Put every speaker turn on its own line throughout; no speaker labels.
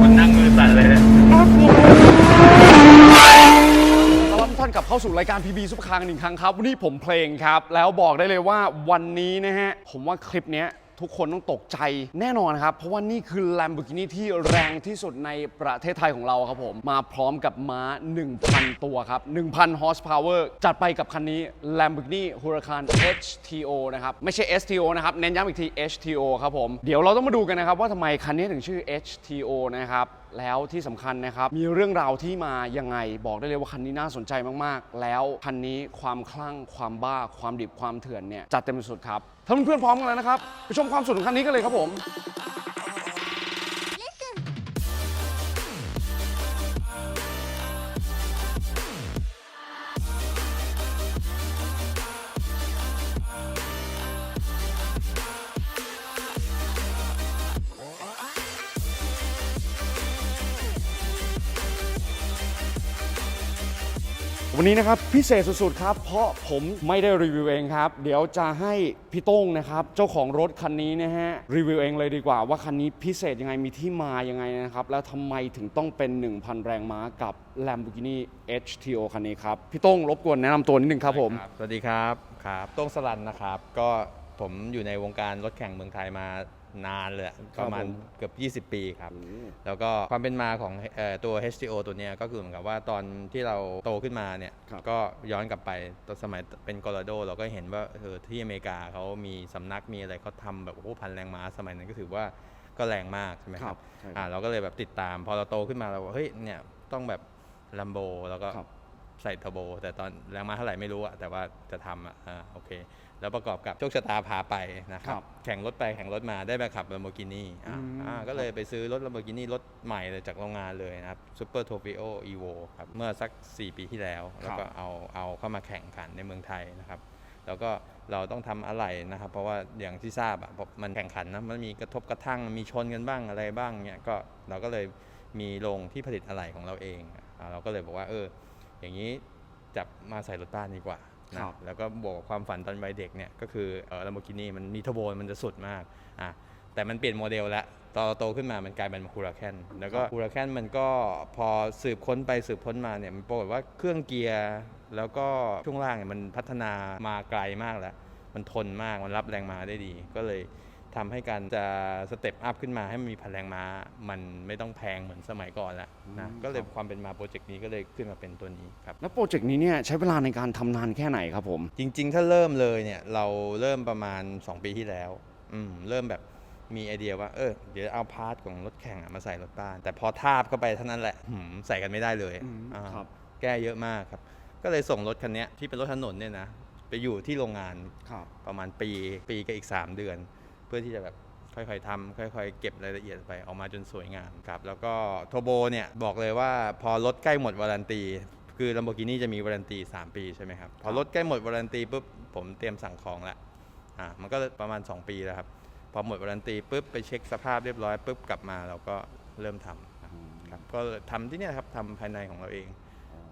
คนนั่งมือสั่นเลย
น่ากลัวต้อนรับทุกท่านกลับเข้าสู่รายการ PB ซุปคางหนึ่งครั้งครับ วันนี้ผมเพลงครับ แล้วบอกได้เลยว่าวันนี้นะฮะ ผมว่าคลิปเนี้ย ทุกคนต้องตกใจแน่นอนครับ เพราะว่านี่คือ Lamborghini ที่แรงที่สุดในประเทศไทยของเราครับผม มาพร้อมกับม้า 1,000 ตัวครับ 1,000 horsepower จัดไปกับคันนี้ Lamborghini Huracan HTO นะครับ ไม่ใช่ STO นะครับ เน้นย้ำอีกที HTO ครับผม เดี๋ยวเราต้องมาดูกันนะครับ ว่าทำไมคันนี้ถึงชื่อ HTO นะครับแล้วที่สำคัญนะครับ มีเรื่องราวที่มายังไง บอกได้เลยว่าคันนี้น่าสนใจมาก ๆ แล้วคันนี้ความคลั่งความบ้าความดิบความเถื่อนเนี่ย จัดเต็มสุดครับ ถ้าเพื่อนๆพร้อมกันแล้วนะครับ ไปชมความสุดของคันนี้กันเลยครับผม วันนี้นะครับพิเศษสุดๆครับ เพราะผมไม่ได้รีวิวเองครับ เดี๋ยวจะให้พี่โต้งนะครับเจ้าของรถคันนี้นะฮะรีวิวเองเลยดีกว่าว่าคันนี้พิเศษยังไงมีที่มายังไงนะครับ แล้วทำไมถึงต้องเป็น 1,000 แรงม้ากับ Lamborghini HTO คันนี้ครับ พี่โต้งรบกวนแนะนำตัวนิดนึงครับผม
สวัสดีครับครับโต้งสลันนะครับ ก็ผมอยู่ในวงการรถแข่งเมืองไทยมา นานเลยอะประมาณ
ผม
เกือบ 20 ปีครับ แล้วก็ความเป็นมาของเอ่อตัว HTO ตัวเนี้ยก็คือเหมือนกับว่าตอนที่เราโตขึ้นมาเนี่ย
ครับ
ก็ย้อนกลับไปตอนสมัยเป็นโคโลราโด เราก็เห็นว่าเออที่อเมริกาเขามีสำนักมีอะไรเขาทำแบบโอ้โหพันแรงม้าสมัยนั้นก็ถือว่าก็แรงมากใช่ไหมครับ
ใช่ครับ
อ่าเราก็เลยแบบติดตาม พอเราโตขึ้นมาเราบอกเฮ้ยเนี่ยต้องแบบลัมโบแล้วก็
ครับ
ใส่เทอร์โบ แต่ตอนแรงม้าเท่าไหร่ไม่รู้อะแต่ว่าจะทำอะอ่าโอเค แล้วประกอบกับโชคชะตาพาไปนะครั
ครับบ
แข่งรถไปแข่งรถมาได้มาขับ Lamborghini อ่า
อืม
อ่าก็เลยไปซื้อรถ Lamborghini รถใหม่เลยจากโรงงานเลยนะครับ Super Tropeo Evo ครับ เมื่อสัก 4 ปีที่แล้ว แล้วก็เอาเอาเข้ามาแข่งขันในเมืองไทยนะครับ แล้วก็เราต้องทำอะไรนะครับ เพราะว่าอย่างที่ทราบอะพอมันแข่งขันนะมันมีกระทบกระทั่งมีชนกันบ้างอะไรบ้างเนี่ยก็เราก็เลยมีโรงที่ผลิตอะไหล่ของเราเองอ่าเราก็เลยบอกว่าเอออย่างนี้จับมาใส่รถบ้านดีกว่า นะครับแล้วก็บวกกับความฝันตอนวัยเด็กเนี่ยก็คือเออ Lamborghini มันมีเทอร์โบมันจะสุดมากอะแต่มันเปลี่ยนโมเดลแล้วตอนเราโตขึ้นมามันกลายเป็นฮูราแคนแล้วก็ฮูราแคนมันก็พอสืบค้นไปสืบค้นมาเนี่ยมันปรากฏว่าเครื่องเกียร์ แล้วก็ช่วงล่างเนี่ยมันพัฒนามาไกลมากแล้ว มันทนมากมันรับแรงม้าได้ดี ก็เลย ทำให้การจะสเต็ปอัพขึ้นมาให้มันมีพลังม้า มันไม่ต้องแพงเหมือนสมัยก่อนแล้วนะ
อืม
ก็เลย
ครับ
ความเป็นมาโปรเจกต์นี้ก็เลยขึ้นมาเป็นตัวนี้ครับ
แล้วโปรเจกต์นี้เนี่ยใช้เวลาในการทำนานแค่ไหนครับผม
จริง ๆ ถ้าเริ่มเลยเนี่ยเราเริ่มประมาณ 2 ปีที่แล้วอืมเริ่มแบบมีไอเดียว่าเออเดี๋ยวเอาพาร์ทของรถแข่งอะมาใส่รถบ้าน แต่พอทาบเข้าไปเท่านั้นแหละหืมใส่กันไม่ได้เลย
อืม
อ่า
ครับ
แก้เยอะมากครับ ก็เลยส่งรถคันเนี้ยที่เป็นรถถนนเนี่ยนะไปอยู่ที่โรงงาน
ครับ
ประมาณปีปีกับอีก 3 เดือนเพื่อที่จะแบบค่อยๆทำค่อยๆ เก็บรายละเอียดไปออกมาจนสวยงามครับ แล้วก็โทโบเนี่ย บอกเลยว่าพอรถใกล้หมดวารันตี คือ Lamborghini จะมีวารันตี 3 ปีใช่ไหมครับ พอรถใกล้หมดวารันตีปุ๊บผมเตรียมสั่งของละอ่ามันก็ประมาณ 2 ปีแล้วครับ พอหมดวารันตีปุ๊บไปเช็คสภาพเรียบร้อยปุ๊บกลับมาเราก็เริ่มทำครับครับก็ทำที่เนี่ยครับทำภายในของเราเอง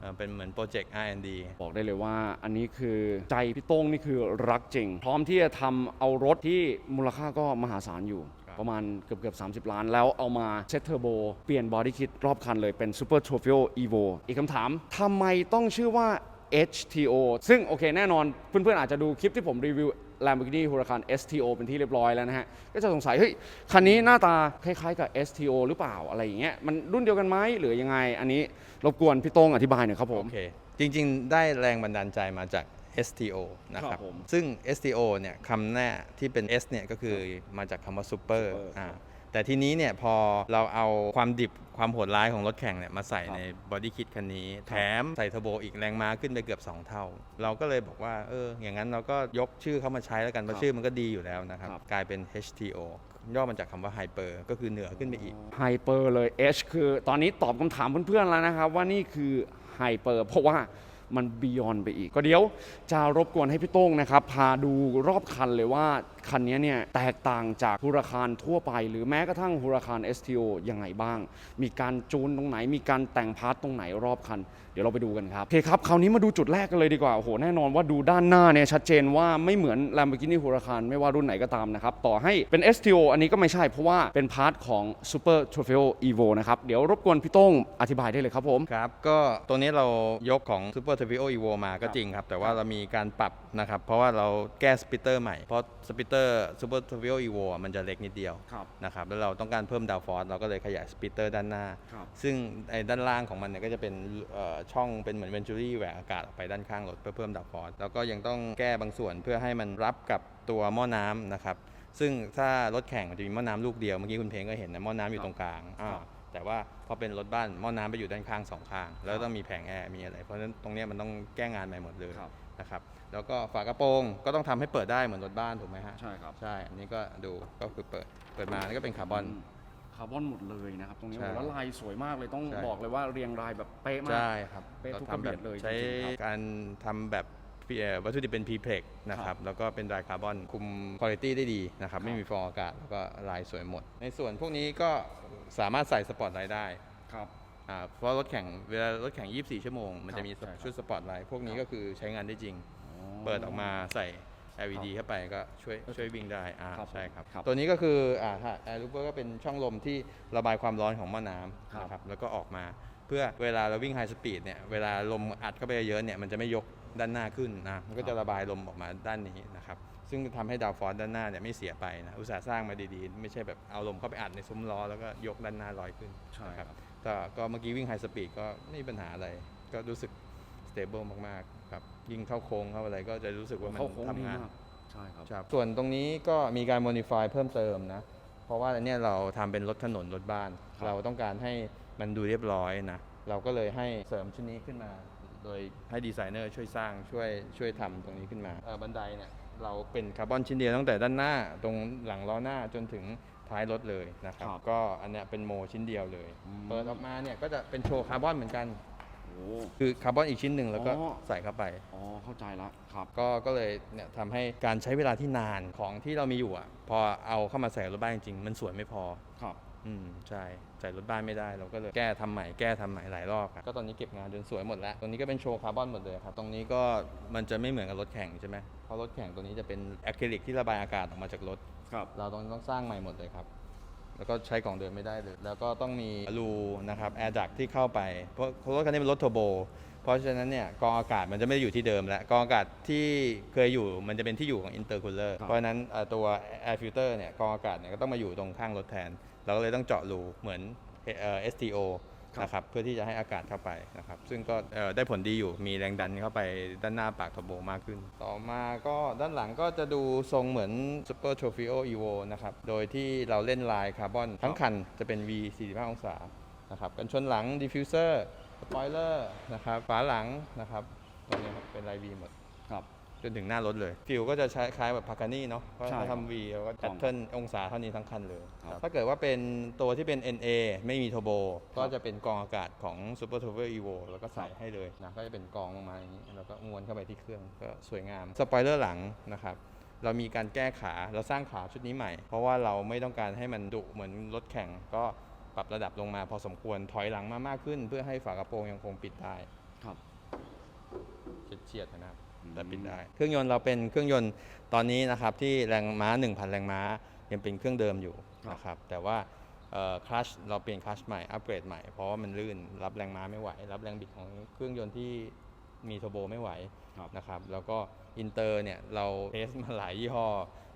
เอ่อเป็นเหมือนโปรเจกต์ R&D
บอกได้เลยว่าอันนี้คือใจพี่โต้งนี่คือรักจริง พร้อมที่จะทำเอารถที่มูลค่าก็มหาศาลอยู่
ครับ
ประมาณเกือบเกือบ30 ล้าน แล้วเอามาเซตเทอร์โบ เปลี่ยนบอดี้คิดรอบคันเลยเป็น Super Trofeo Evo อีกคำถามทำไมต้องชื่อว่า HTO ซึ่งโอเคแน่นอนเพื่อนๆอาจจะดูคลิปที่ผมรีวิว Lamborghini Huracan STO เป็นที่เรียบร้อยแล้วนะฮะ ก็จะสงสัย เฮ้ย คันนี้หน้าตาคล้ายๆกับ STO หรือเปล่าอะไรอย่างเงี้ย มันรุ่นเดียวกันไหมหรือยังไง อันนี้รบกวนพี่โต้งอธิบายหน่อยครับผม
โอเค จริงๆ ได้แรงบันดาลใจมาจาก STO นะค
ครั
รับบ
ผม
ซึ่ง STO เนี่ยคำแน่ที่เป็น S เนี่ยก็คือมาจากคำว่า Super
Super
อ่า แต่ทีนี้เนี่ยพอเราเอาความดิบความโหดร้ายของรถแข่งเนี่ยมาใส่
ครับ
ในบอดี้คิดคันนี้ แถมใส่เทอร์โบอีกแรงม้าขึ้นไปเกือบ 2 เท่า เราก็เลยบอกว่าเอออย่างนั้นเราก็ยกชื่อเข้ามาใช้แล้วกันเพราะชื่อมันก็ดีอยู่แล้วนะครับ
ครับ
กลายเป็น HTO ย่อมาจากคำว่า Hyper ก็คือเหนือขึ้นไปอีก
ไฮเปอร์เลย H คือตอนนี้ตอบคำถามเพื่อนๆแล้วนะครับ ว่านี่คือไฮเปอร์เพราะว่ามันบียอนไปอีก ก็เดี๋ยวจะรบกวนให้พี่โต้งนะครับ พาดูรอบคันเลยว่าคันนี้เนี่ยแตกต่างจากฮูราคารทั่วไป หรือแม้กระทั่งฮูราคาร STO ยังไงบ้าง มีการจูนตรงไหน มีการแต่งพาร์ทตรงไหนรอบคัน เดี๋ยวเราไปดูกันครับโอเคครับคราวนี้มาดูจุดแรกกันเลยดีกว่าโอ้โหแน่นอนว่าดูด้านหน้าเนี่ยชัดเจนว่าไม่เหมือน Lamborghini Huracan ไม่ว่ารุ่นไหนก็ตามนะครับต่อให้เป็น STO อันนี้ก็ไม่ใช่เพราะว่าเป็นพาร์ทของ Super Trofeo Evo นะครับเดี๋ยวรบกวนพี่ต้งอธิบายได้เลยครับผม
ครับ ก็ตัวนี้เรายกของ Super t r i o Evo มาก็
ครับ
จริงครับ แต่ว่าเรามีการปรับนะครับ เพราะว่าเราแก้สปิเตอร์ใหม่ เพราะสปิเตอร์ Super t r i o Evo อะมันจะเล็กนิดเดียว
ครับ
นะครับ แล้วเราต้องการเพิ่มดาวฟอร์สเราก็เลยขยายสปิตเตอร์ด้านหน้า
ครับ
ซึ่งไอ้ด้านล่างของมันเนี่ยก็จะเป็นเอ่อช่องเป็นเหมือนเวนจูรี่แหวกอากาศออกไปด้านข้างรถเพื่อเพิ่มดาวฟอร์สแล้วก็ยังต้องแก้บางส่วนเพื่อให้มันรับกับตัวหม้อน้ำนะครับ ซึ่งถ้ารถแข่งมันจะมีหม้อน้ำลูกเดียว เมื่อกี้คุณเพลงก็เห็นนะหม้อน้ำอยู่ตรงกลางอ่า
ครับ
แต่ว่าพอเป็นรถบ้านหม้อน้ำไปอยู่ด้านข้างสองข้าง แล้วต้องมีแผงแอร์มีอะไร เพราะฉะนั้นตรงเนี้ยมันต้องแก้งานใหม่หมดเลย
ครับ
นะครับแล้วก็ฝากระโปรงก็ต้องทำให้เปิดได้เหมือนรถบ้านถูกไหมฮะ
ใช่ครับ
ใช่อันนี้ก็ดูก็คือเปิดเปิดมานี่ก็เป็นคาร์บอน
คาร์บอนหมดเลยนะครับตรงนี้
ใช่
โอ้โหแล้วลายสวยมากเลยต้อง
ใช่
บอกเลยว่าเรียงรายแบบเป๊ะมาก
ใช่ครับ
เป๊ะทุก
ราทำแบบ
ระเบียดเลย
ใช้
จริงๆครับ
การทำแบบเอ่อวัตถุดิบเป็น p ีเพล็กนะค
ครั
รับ
บ
แล้วก็เป็นไดคาร์บอน คุมคุณภาพได้ดีนะครับ
ครับ
ไม่มีฟองอากาศ แล้วก็ลายสวยหมด ในส่วนพวกนี้ก็สามารถใส่สปอร์ตไลท์ได้
ครับ
อ่าเพราะรถแข่งเวลารถแข่ง 24 ชั่วโมง มัน
ครับ
จะมี
ใช่ครับ
ชุดสปอร์ตไลท์พวกนี้
ครับ
ก็คือใช้งานได้จริง เปิดออกมาใส่ LED เข้าไปก็ช่วยช่วยวิ่งได้อ่า
ครับ
ใช่ครับ
ครับ
ตัวนี้ก็คืออ่าแอร์ลูเปอร์ก็เป็นช่องลมที่ระบายความร้อนของหม้อน้
ครับำ
นะครับแล้วก็ออกมาเพื่อเวลาเราวิ่งไฮสปีดเนี่ยเวลาลมอัดเข้าไปเยอะๆเนี่ยมันจะไม่ยกด้านหน้าขึ้นนะมันก็จะระบายลมออกมาด้านนี้นะครับซึ่งทำให้ดาวฟอร์สด้านหน้าเนี่ยไม่เสียไปนะอุตสาห์สร้างมาดีๆ ไม่ใช่แบบเอาลมเข้าไปอัดในซุ้มล้อแล้วก็ยกด้านหน้าลอยขึ้น
ใช่
นะ
ครับ
ก็ก็เมื่อกี้วิ่งไฮสปีดก็ไม่มีปัญหาอะไร ก็รู้สึกสเตเบิลมากๆครับยิ่งเข้าโค้งเข้าอะไรก็จะรู้สึกว่ามัน
เข้าโค้งดี
ทำงาน
มากใช่ครับ
ครับส่วนตรงนี้ก็มีการ modify เพิ่มเติมนะ เพราะว่าอันเนี้ยเราทำเป็นรถถนนรถบ้าน
ครับ
เราต้องการให้มันดูเรียบร้อยนะ เราก็เลยให้เสริมชิ้นนี้ขึ้นมา โดยให้ดีไซเนอร์ช่วยสร้างช่วยช่วยทำตรงนี้ขึ้นมาเอ่อบันไดเนี่ยเราเป็นคาร์บอนชิ้นเดียวตั้งแต่ด้านหน้าตรงหลังล้อหน้าจนถึง ท้ายรถเลยนะครับ
ครับ
ก็อันเนี้ยเป็นโมชิ้นเดียวเลย
อืม
เปิดออกมาเนี่ยก็จะเป็นโชว์คาร์บอนเหมือนกัน
โอ้
คือคาร์บอนอีกชิ้นหนึ่งแล้วก็
อ๋อ
ใส่เข้าไป
อ๋อเข้าใจละครับ
ก็ก็เลยเนี่ยทำให้การใช้เวลาที่นานของที่เรามีอยู่อะพอเอาเข้ามาใส่รถบ้านจริงๆมันสวยไม่พอ
ครับ
อืมใช่ ใส่รถบ้านไม่ได้เราก็เลยแก้ทำใหม่แก้ทำใหม่หลายรอบครับก็ตอนนี้เก็บงานจนสวยหมดแล้วตรงนี้ก็เป็นโชว์คาร์บอนหมดเลยครับตรงนี้ก็มันจะไม่เหมือนกับรถแข่งใช่ไหมเพราะรถแข่งตัวนี้จะเป็นอะคริลิกที่ระบายอากาศออกมาจากรถ
ครับ
เราต้องต้องสร้างใหม่หมดเลยครับแล้วก็ใช้ของเดิมไม่ได้เลย แล้วก็ต้องมีรูนะครับแอร์ดักที่เข้าไป เพราะเพราะรถคันนี้เป็นรถเทอร์โบ เพราะฉะนั้นเนี่ยกรองอากาศมันจะไม่ได้อยู่ที่เดิมแล้วกรองอากาศที่เคยอยู่มันจะเป็นที่อยู่ของอินเตอร์คูลเลอร์
ครับ
เพราะฉะนั้นเอ่อตัวแอร์ฟิลเตอร์เนี่ยกรองอากาศเนี่ยก็ต้องมาอยู่ตรงข้างรถแทน เราก็เลยต้องเจาะรูเหมือนเอ่อ STO
ครับ
นะครับเพื่อที่จะให้อากาศเข้าไปนะครับ ซึ่งก็เอ่อได้ผลดีอยู่มีแรงดันเข้าไปด้านหน้าปากเทอร์โบมากขึ้น ต่อมาก็ด้านหลังก็จะดูทรงเหมือน Super Trofeo Evo นะครับ โดยที่เราเล่นลายคาร์บอนทั้งคันจะเป็น V 45 องศานะครับกันชนหลังดิฟฟิวเซอร์สปอยเลอร์นะครับฝาหลังนะครับตรงนี้ครับเป็นลาย V หมด
ครับ
จนถึงหน้ารถเลยฟิลก็จะใช้คล้ายแบบพากานี่เนาะเพราะ
ใช่
เรา
ครับ
ทำวีแล้วก็
ถูก
แพ
ต้
ท
อง
เทิร์นองศาเท่านี้ทั้งคันเลย
ครับ
ถ้าเกิดว่าเป็นตัวที่เป็น NA ไม่มีโทโบ ก็จะเป็นกรองอากาศของ Super Turbo Evo แล้วก็ใส่ให้เลยนะก็จะเป็นกรองลงมาอย่างนี้แล้วก็ม้วนเข้าไปที่เครื่องก็สวยงามสปอยเลอร์หลังนะครับเรามีการแก้ขาเราสร้างขาชุดนี้ใหม่ เพราะว่าเราไม่ต้องการให้มันดุเหมือนรถแข่ง ก็ปรับระดับลงมาพอสมควรถอยหลังมามากขึ้น เพื่อให้ฝากระโปรงยังคงปิดได้
ครับ
เฉียดๆนะครับ
อืม
แต่ปิดได้ เครื่องยนต์เราเป็นเครื่องยนต์ตอนนี้นะครับที่แรงม้า 1,000 แรงม้ายังเป็นเครื่องเดิมอยู่นะครับแต่ว่าคลัชเราเปลี่ยนคลัชใหม่อัปเกรดใหม่เพราะว่ามันลื่นรับแรงม้าไม่ไหว รับแรงบิดของเครื่องยนต์ที่มีเทอร์โบไม่ไหว
ครับ
นะครับแล้วก็อินเตอร์เนี่ยเราเทสมาหลายยี่ห้อ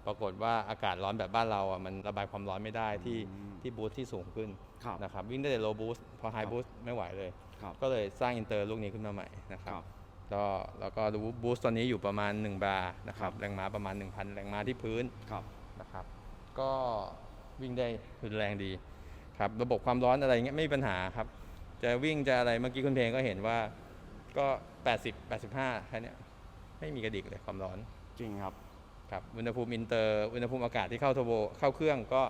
ปรากฏว่าอากาศร้อนแบบบ้านเราอะมันระบายความร้อนไม่ได้ที่
อืม
ที่บูสต์ที่สูงขึ้น
ครับ
นะครับวิ่งได้แต่โลบูสต์พอไฮ
ครับ
บูสต์ไม่ไหวเลย
ครับ
ก็เลยสร้างอินเตอร์ลูกนี้ขึ้นมาใหม่นะค
ครับรับ
ก็แล้วก็ดูบูสต์ตอนนี้อยู่ประมาณ 1 บาร์นะครับแรงม้าประมาณ 1,000 แรงม้าที่พื้น
ครับ
นะครับ ก็วิ่งได้รุนแรงดีครับระบบความร้อนอะไรเงี้ยไม่มีปัญหาครับ จะวิ่งจะอะไรเมื่อกี้คุณเพลงก็เห็นว่าก็ 80 85แค่เนี้ยไม่มีกระดิกเลยความร้อน
จริงครับ
ครับอุณหภูมิอินเตอร์อุณหภูมิอากาศที่เข้าเทอร์โบเข้าเครื่องก็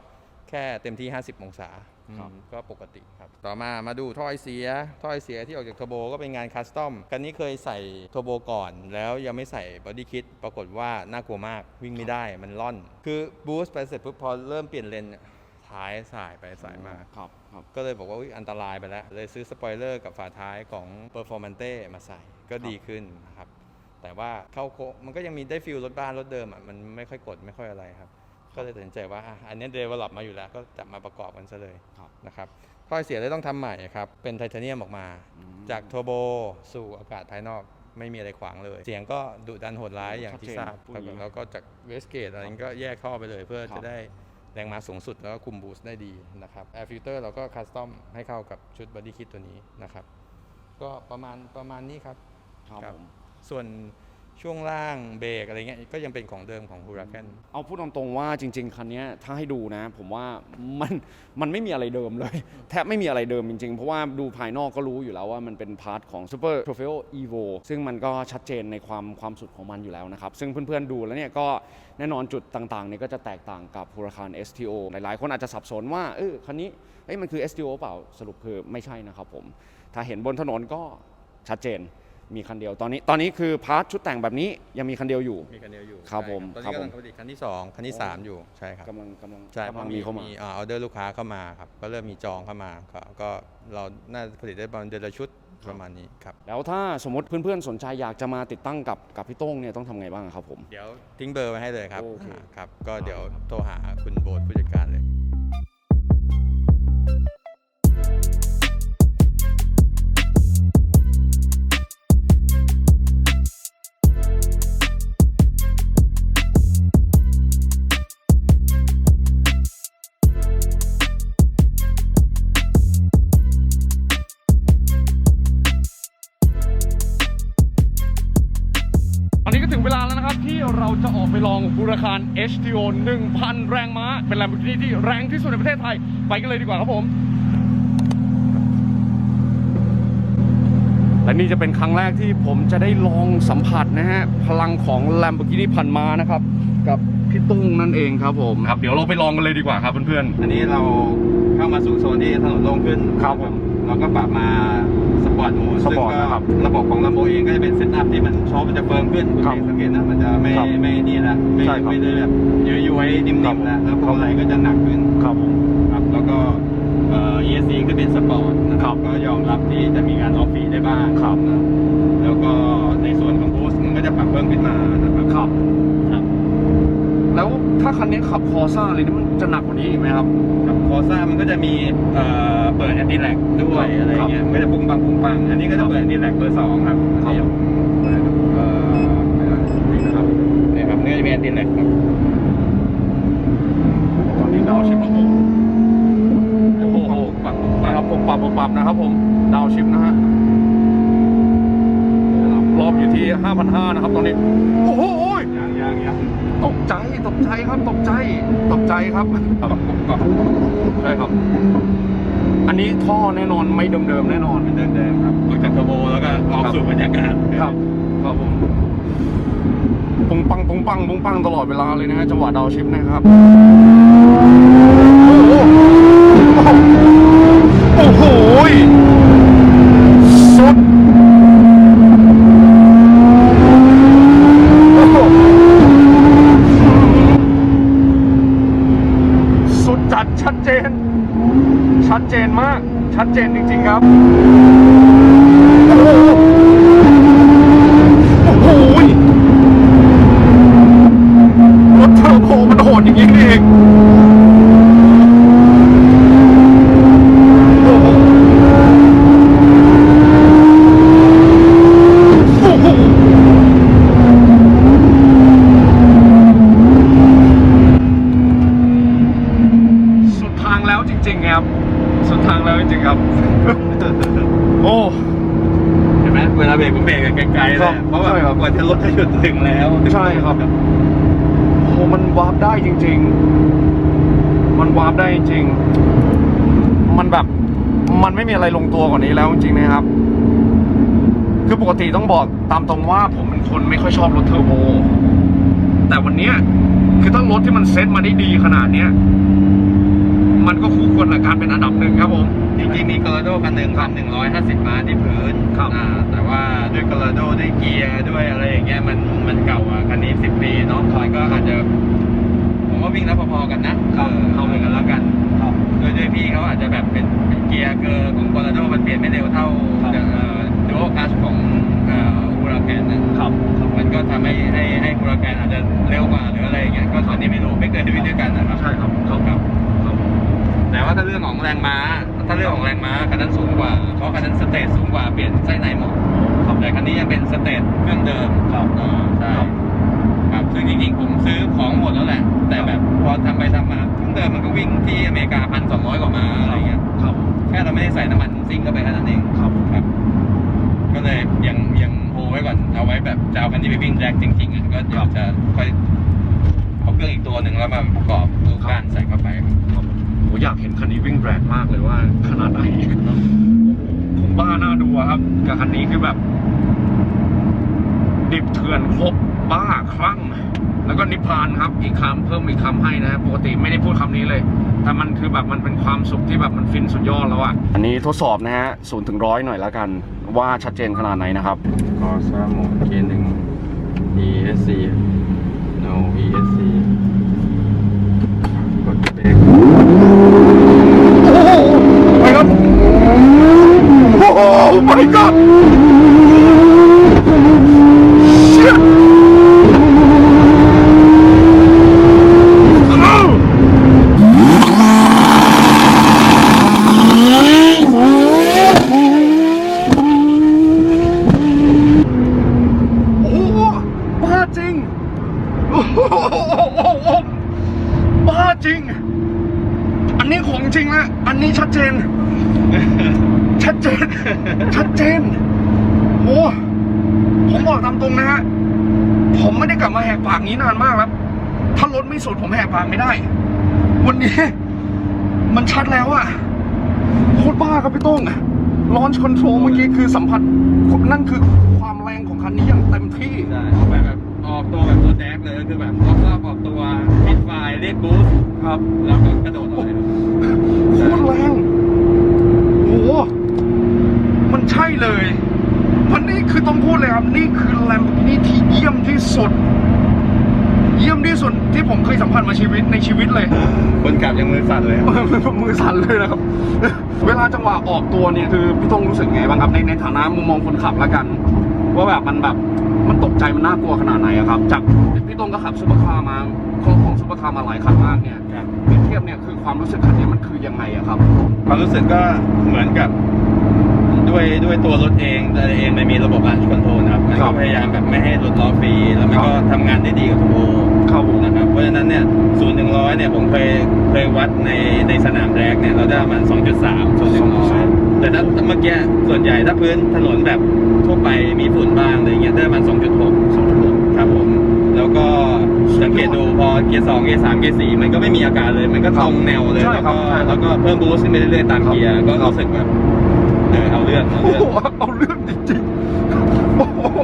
แค่เต็มที่ 50 องศาอืม
ครับ
ก็ปกติครับ ต่อมามาดูท่อไอเสียท่อไอเสียที่ออกจากเทอร์โบก็เป็นงานคัสตอมคันนี้เคยใส่เทอร์โบก่อน แล้วยังไม่ใส่บอดี้คิดปรากฏว่าน่ากลัวมากวิ่งไม่ได้มันล่อน คือบูสต์ไปเสร็จปุ๊บพอเริ่มเปลี่ยนเลนเนี่ยท้ายสายไปสายมา
ครับครับ
ก็เลยบอกว่าอุ๊ยอันตรายไปแล้ว เลยซื้อสปอยเลอร์กับฝาท้ายของ Performante มาใส่ก็ดีขึ้นนะครับแต่ว่าเข้าโค้งมันก็ยังมีได้ฟิลรถบ้านรถเดิมอะมันไม่ค่อยกดไม่ค่อยอะไรครับ ก็เลยตัดสินใจว่าอะอันนี้เดเวลลอปมาอยู่แล้วก็จับมาประกอบกันซะเลย
ครับ
นะครับข้อเสียเลยต้องทำใหม่ครับ เป็นไทเทเนียมออกมา
อืม
จากเทอร์โบสู่อากาศภายนอกไม่มีอะไรขวางเลย เสียงก็ดุดันโหดร้ายอย่างที่ทราบ
ชัดเจน
ครับแล้วก็จากเวสเกตอะไรนี้ก็แยกข้อไปเลยเพื่อ
ครั
จะ
บ
ได้แรงม้าสูงสุดแล้วก็คุมบูสต์ได้ดีนะครับแอร์ฟิลเตอร์เราก็คัสตอมให้เข้ากับชุดบอดี้คิดตัวนี้นะครับ ก็ประมาณประมาณนี้ครับ
ครับ
ครับ
ผม
ส่วน ช่วงล่างเบรกอะไรเงี้ยก็ยังเป็นของเดิมของ Huracan
เอาพูดตรงๆว่าจริง ๆ คันนี้ถ้าให้ดูนะ ผมว่ามันมันไม่มีอะไรเดิมเลย แทบไม่มีอะไรเดิมจริงๆ เพราะว่าดูภายนอกก็รู้อยู่แล้วว่ามันเป็นพาร์ทของ Super Trofeo Evo ซึ่งมันก็ชัดเจนในความความสุดของมันอยู่แล้วนะครับ ซึ่งเพื่อนๆดูแล้วเนี่ยก็แน่นอนจุดต่างๆเนี่ยก็จะแตกต่างกับ Huracan STO หลายๆ คนอาจจะสับสนว่าเออคันนี้เอ้ยมันคือ STO เปล่าสรุปคือไม่ใช่นะครับผมถ้าเห็นบนถนนก็ชัดเจน มีคันเดียวตอนนี้ตอนนี้คือพาร์ทชุดแต่งแบบนี้ยังมีคันเดียวอยู่
มีคันเดียวอยู่
ครับ
ใช่
ผม
ตอน
ครับ
นี้
ผ
กำลั
ม
งผลิตคันที่ 2 คันที่ 3 อยู่ใช่ครับ
กำลังกำลัง
ใช่
กำลัง
พอ
มีเข้ามา
ออเดอร์ลูกค้าเข้ามาครับก็เริ่มมีจองเข้ามาก็ก็เราน่าจะผลิตได้ประมาณเดือนละชุดประมาณนี้ครับ
แล้วถ้าสมมติเพื่อนๆสนใจอยากจะมาติดตั้งกับกับพี่โต้งเนี่ยต้องทำไงบ้างครับผม
เดี๋ยวทิ้งเบอร์ไว้ให้เลยครับ
โอเค
อ่าครับก็เดี๋ยวโทรหาคุณโบทผู้จัดการเลย
จะออกไปลองบูรคาร HTO 1000 แรงม้า เป็นแรงบินที่แรงที่สุดในประเทศไทย ไปกันเลยดีกว่าครับผม และนี่จะเป็นครั้งแรกที่ผมจะได้ลองสัมผัสนะฮะ พลังของ Lamborghini พันม้านะครับ กับพี่ตุ้งนั่นเองครับผมครับ เดี๋ยวเราไปลองกันเลยดีกว่าครับเพื่อน
อันนี้เราเข้ามาสู่โซนที่ถนนโล่งขึ้น
ครับผม
เราก็ปรับมาสป อร์ตโหมด
สปอร์ตนะครับ
ระบบของลำโบเองก็จะเป็นเซตอัพที่มันโชว์มันจะเฟิร์มขึ้น
ครับ
สังเกตนะมันจะไม่
ครับ
ไม่นี่ละไม่
ใช่ครับ
ไม่ได้แบบย้อยๆนิ่
ครับ
มๆแล้วแล้วพวงมาลัยก็จะหนักขึ้น
ๆครับผม
ครับแล้วก็เอ่อ ESC ก็เป็นสปอร์ตนะค
ครั
รับบก็ยอมรับที่จะมีการออฟฟีได้บ้าง
ครับ
นะแล้วก็ในส่วนของบูสต์มันก็จะปรับเพิ่มขึ้นมานะครับ
ครับ
ครับ
แล้ว ถ้าคันนี้ขับคอซ่าเลยนี่มันจะหนักกว่านี้อีกไหมครับ
ครับคอซ่ามันก็จะมีเอ่อเปิดแอนตี้แลกด้วย
ครับ
อะไรเงี้ยมันก็จะปุ้งปังปุ้งปัง อันนี้ก็จะเปิดแอนตี้แลกเบอร์สองครับ
ครับ
อันนี้เปิดเอ่อนี่นะครับเนี่ยครับนี่ก็จะมีแอนตี้แลกครับ
ตอนนี้ดาวชิปโอ้โห
โอ้โหปังปุ้งปัง
นะครับผมปรับผมปรับนะครับผมดาวชิปนะฮะรอบอยู่ที่5,500นะครับตอนนี้ โอ้โหโอ้ย
ยางยางยาง
ตกใจ ตกใจครับตกใจตกใจครับครับ
ปังปุ้งปัง
ใช่ครับ อันนี้ท่อแน่นอนไม่เดิมๆแน่นอน
เป็นเดิมๆครับออกจากเทอร์โบแล้วก็ออกสู่บรรยากาศ
ครับครับผมปุงปังปุงปังปุงปังตลอดเวลาเลยนะฮะจังหวะดาวชิปนะครับโอ้โหโอ้โหสุดโอ้โหสุดจัดชัดเจน ชัดเจนมาก ชัดเจนจริงๆ ครับ โอ้โหโอ้โหรถเทอร์โบมันโหดอย่างนี้นี่เองโอ้โหโอ้โหสุดทางแล้วจริงๆครับ สุดทางแล้วจริงๆครับ โอ้
เห็นไหมเวลาเบรกผมเบรกกันไกลๆเล
ครั
ย
บ
เพราะว่า
ใช่ครับ
กว่าจะรถจะหยุดถึงแล้ว
ใช่ครับ โอ้มันวาร์ปได้จริง ๆ มันวาร์ปได้จริง มันแบบ มัน ไม่มีอะไรลงตัวกว่านี้แล้วจริงๆนะครับ คือปกติต้องบอกตามตรงว่าผมเป็นคนไม่ค่อยชอบรถเทอร์โบ แต่วันเนี้ยคือถ้ารถที่มันเซ็ตมาได้ดีขนาดเนี้ยมันก็คู่ควรกับการเป็นอันดับหนึ่งครับผม
จริงๆมีก o ล o โดคันหนึ่งคันหนึ่งร้อยห้าสิบม้าที่พื้น
ครับ
อ่าแต่ว่าด้วยก o ล o โดด้วยเกียร์ด้วยอะไรอย่างเงี้ยมันมันเก่าอะคันนี้สิบปีเนาะมันก็อาจจะ ผมว่าวิ่งแล้วพอๆกันนะเออเอาเหมือนกันแล้วกัน
ครับ
โดยด้วยพี่เขาอาจจะแบบเป็นเป็นเกียร์เกอร์ของก o ล o โดมันเปลี่ยนไม่เร็วเท่า
ครับ
เอ่อดูโอคัสของเอ่อฮูราแกนนะ ครับมันก็ทำให้ให้ให้ฮูราแกนอาจจะเร็วกว่าหรืออะไรอย่างเงี้ยก็ตอนนี้ไม่รู้ไม่เคยได้วิ่งด้วยกันนะครับ
ใช่ครับครับ
ครับ
ครับ
แต่ว่าถ้าเรื่องของแรงม้า ถ้าเรื่องของแรงม้าคันนั้นสูงกว่าเพราะคันนั้นสเตทสูงกว่าเปลี่ยนไส้ในหมด
ครับ
แต่คันนี้ยังเป็นสเตทเครื่องเดิม
ครับ
อ่าใช่
ครับ
ครับ ซึ่งจริงๆ ผมซื้อของหมดแล้วแหละ แต่แบบพอทำไปทำมาเครื่องเดิมมันก็วิ่งที่อเมริกาพันสองร้อยกว่ามาอะไรเงี้ย
ครับ
แค่เราไม่ได้ใส่น้ำมันซิ่งเข้าไปแค่นั้นเอง
ครับ
ครับ ก็เลยยังยังโฮไว้ก่อน เอาไว้แบบจะเอาคันนี้ไปวิ่งแร็กจริงๆอะก็เดี๋ยวจะค่อยเอาเครื่องอีกตัวหนึ่งแล้วมาประกอบรูปการใส่เข้าไปครับ
ผมอยากเห็นคันนี้วิ่งแรงมากเลยว่าขนาดไหนผมบ้าหน้าดูอะครับกับคันนี้คือแบบ ดิบเถื่อนครบ บ้าคลั่ง แล้วก็นิพพานครับ อีกคำเพิ่มอีกคำให้นะปกติไม่ได้พูดคำนี้เลย แต่มันคือแบบมันเป็นความสุขที่แบบมันฟินสุดยอดแล้วอะอันนี้ทดสอบนะฮะศูนย์ถึงร้อยหน่อยแล้วกัน ว่าชัดเจนขนาดไหนนะครับ
คอซ่าโหมดเกียร์หนึ่ง ESC no ESC กดเบรก
ไปครับโอ้โห my god shit อ้าวโอ้โหบ้าจริง โอ้โหบ้าจริง อันนี้ของจริงนะอันนี้ชัดเจน ชัดเจน ชัดเจน โอ้ผมบอกตามตรงนะฮะ ผมไม่ได้กลับมาแหกปากงี้นานมากแล้ว ถ้ารถไม่สุดผมแหกปากไม่ได้ วันนี้ มันชัดแล้วอะโคตร บ้าครับพี่โต้งลอนช์คอนโทรลเมื่อกี้คือสัมผัสนั่นคือความแรงของคันนี้อย่างเต็มที่
ใช่ออกไปแบบออกตัวแบบตัวแดกเลยก็คือแบบรอบรอบออกตัวฮิตไฟล์เรียกบูสต์
ครับ
แล้วก็กระโดดออกเลย
โคตรแรงโหมันใช่เลยวันนี้คือต้องพูดเลยครับนี่คือแลมโบกินี่ที่เยี่ยมที่สุด เยี่ยมที่สุดที่ผมเคยสัมผัสมาชีวิตในชีวิตเลย
คนขับยังมือสั่นเลยครับ
มือสั่นเลยนะครับ เวลาจังหวะออกตัวเนี่ยคือพี่ต้องรู้สึกไงบ้างครับในในฐานะมุมมองคนขับแล้วกัน ว่าแบบมันแบบมันตกใจมันน่ากลัวขนาดไหนอะครับ จากพี่ต้องก็ขับซุปเปอร์คาร์มาของของซุปเปอร์คาร์มาหลายคันมากเนี่ย
ครับ
เปรียบเทียบเนี่ยคือความรู้สึกคันนี้มันคือยังไงอะครับ
ความรู้สึกก็เหมือนกับด้วยด้วยตัวรถเองตัวเองมันมีระบบ launch control นะครับมัน
ครั
ก็
บ
พยายามแบบไม่ให้รถล้อฟรีแล้วมันก็ทำงานได้ดีกับทุกโอ
ครับผม
นะครับ เพราะฉะนั้นเนี่ยศูนย์ถึงร้อยเนี่ยผมเคยเคยวัดในในสนามแรกเนี่ยเราได้ประมาณ2.3ศูนย์ถึงร้อยแต่ถ้าเมื่อกี้ส่วนใหญ่ถ้าพื้นถนนแบบทั่วไปมีฝุ่นบ้างอะไรเงี้ยได้ประมาณ2.6 2.6ครับผม แล้วก็สังเกตดูพอเกียร์สองเกียร์สามเกียร์สี่มันก็ไม่มีอาการเลย มันก็ตรงแนวเลย
ใช่
แล้ว
ครั
ก็
บใช่ครับ
แล้วก็เพิ่มบูสต์ขึ้นไปเรื่อยๆตามเกียร์ก็รู้สึกแบบเออเอาเรื่องเอา
โอ้
เรื่อง
โหเอาเรื่องจริงๆโอ้โห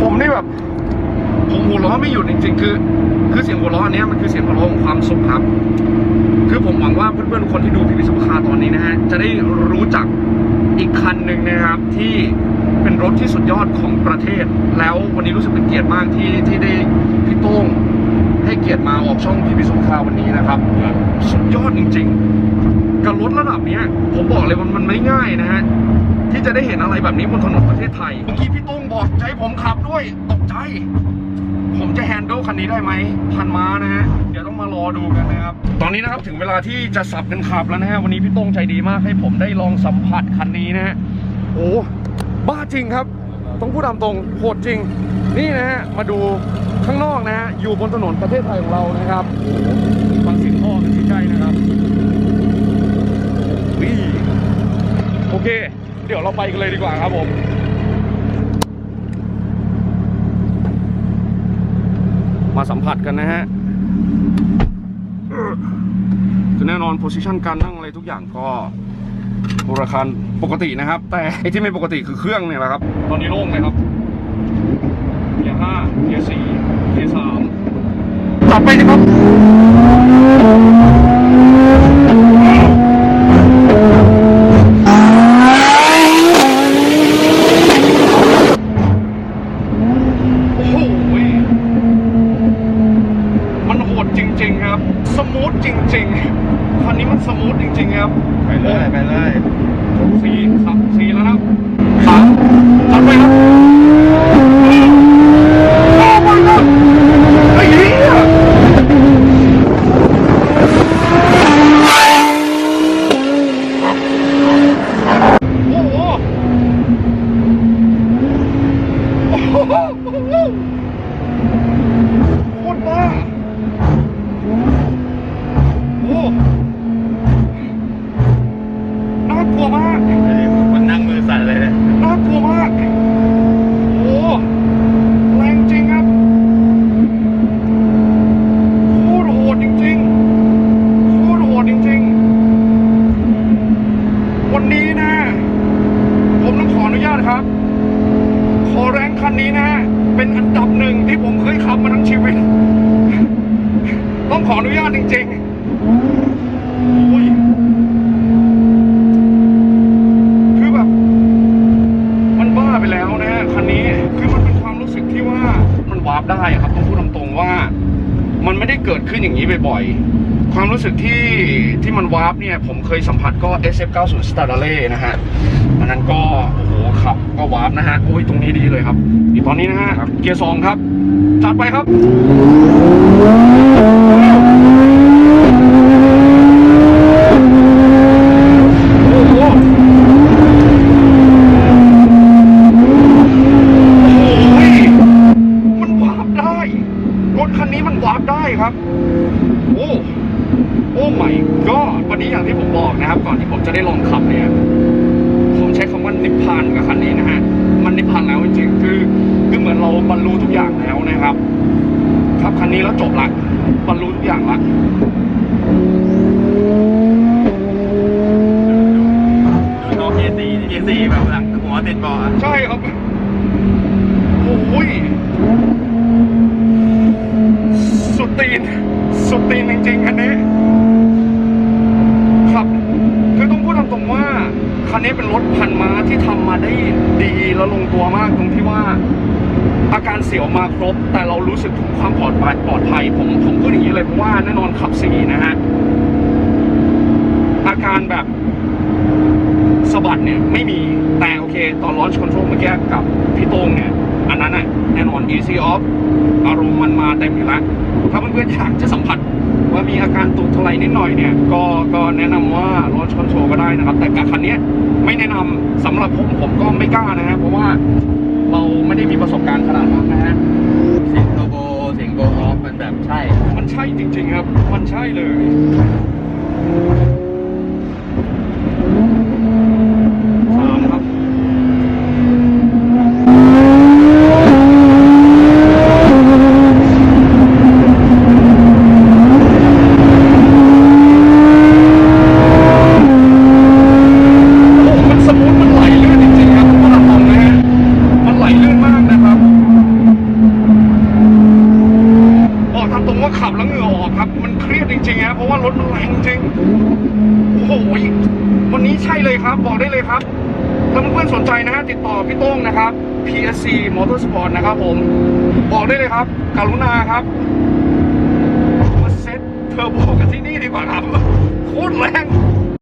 ผมนี่แบบ ผมหัวเราะไม่หยุดจริงๆ คือ คือเสียง หัวเราะอันเนี้ยมันคือเสียงหัวเราะของความสุขครับ คือผมหวังว่าเพื่อนๆคนที่ดูพีพีซุปเปอร์คาตอนนี้นะฮะจะได้รู้จักอีกคันหนึ่งนะครับที่เป็นรถที่สุดยอดของประเทศ แล้ววันนี้รู้สึกเป็นเกียรติมากที่ที่ได้พี่โต้งให้เกียรติมาออกช่องพีพีซุปเปอร์คาวันนี้นะครับ สุดยอดจริงๆกับรถระดับเนี้ย ผมบอกเลยมันมันไม่ง่ายนะฮะที่จะได้เห็นอะไรแบบนี้บนถนนประเทศไทย เมื่อกี้พี่ตุ้งบอกใจผมขับด้วยตกใจ ผมจะแฮนด์ลคันนี้ได้ไหมพันม้านะฮะ เดี๋ยวต้องมารอดูกันนะครับ ตอนนี้นะครับถึงเวลาที่จะสับกันขับแล้วนะฮะ วันนี้พี่ต้งใจดีมากให้ผมได้ลองสัมผัสคันนี้นะฮะ โอ้ บ้าจริงครับ ต้องพูดตามตรงโหดจริง นี่นะฮะ มาดูข้างนอกนะฮะ อยู่บนถนนประเทศไทยของเรานะครับฟังเสียงท่อกันใกล้ๆนะครับนี่โอเค เดี๋ยวเราไปกันเลยดีกว่าครับผม มาสัมผัสกันนะฮะคือแน่นอนโพสิชันการนั่งอะไรทุกอย่างก็ราคาปกตินะครับ แต่ไอที่ไม่ปกติคือเครื่องเนี่ยแหละครับ ตอนนี้โล่งเลยครับเกียร์ห้าเกียร์สี่เกียร์สามต่อไปนะครับ มันสมูทจริงๆครับ
ไป เลยไปเลย
สีขับสี่แล้วนะสามจับไปครับโอ้ my god ไอ้เหี้ยโอ้โหโอ้โหโคตรบ้าโอ้น่ากลัวมาก
มันนั่งมือสั่นเลยเนี่ย
น่ากลัวมาก โอ้แรงจริงครับ โคตรโหดจริงๆ โคตรโหดจริงๆ วันนี้นะ ผมต้องขออนุญาตครับ ขอแรงคันนี้นะ เป็นอันดับหนึ่งที่ผมเคยขับมาทั้งชีวิต ต้องขออนุญาตจริงๆ โอ้ย คือแบบ มันบ้าไปแล้วนะฮะคันนี้คือมันเป็นความรู้สึกที่ว่ามันวาร์ปได้อะครับต้องพูดตรงๆว่า มันไม่ได้เกิดขึ้นอย่างนี้ บ่อยๆ ความรู้สึกที่ที่มันวาร์ปเนี่ย ผมเคยสัมผัสก็ SF90 s t a r l e นะฮะอันนั้นก็ โอ้โหขับก็วาร์ปนะฮะ โอ้ย ตรงนี้ดีเลยครับอีกตอนนี้นะฮะ เกียร์สองครับ จัดไปครับ โอ้โห โอ้ยมันวาร์ปได้ รถคันนี้มันวาร์ปได้ครับ โอ้ โอ้ไม่ก็วันนี้อย่างที่ผมบอกนะครับ ก่อนที่ผมจะได้ลองขับเนี่ย ผมใช้คำว่านิพพานกับคันนี้นะฮะ มันนิพพานแล้วจริงๆ คือ คือเหมือนเราบรรลุทุกอย่างแล้วนะครับ ครับคันนี้แล้วจบละ บรรลุทุกอย่างละ
ดูน้องเอซีเอซีแบบหลังหัวติดเบาะ
ใช่ครับ โอ้ย สุดตีน สุดตีนจริงๆคันนี้ ครับ คือต้องพูดตามตรงว่า คั นนี้เป็นรถพันม้าที่ทำมาได้ดีและลงตัวมากตรงที่ว่า อาการเสียวมาครบ แต่เรารู้สึกถึงความปลอดภัยปลอดภัยผมผมพูดอย่างนี้เลยเพราะว่าแน่นอนขับสีนะฮะอาการแบบสะบัดเนี่ยไม่มีแต่โอเค ตอน launch control เมื่อกี้กับพี่โต้งเนี่ยอันนั้นน่ะแน่นอน easy off อารมณ์มันมาเต็มอยู่แล้วถ้าเพื่อนๆอยากจะสัมผัสว่ามีอาการตุกทลายนิดหน่อยเนี่ย ก็ก็แนะนำว่า launch control ก็ได้นะครับ แต่กับคันนี้ ไม่แนะนำสำหรับผมผมก็ไม่กล้านะฮะเพราะว่าเราไม่ได้มีประสบการณ์ขนาดนั้นนะฮะ
เสียงโทโบเสียงโกออฟมันแบบใช่
มันใช่จริงๆครับ มันใช่เลย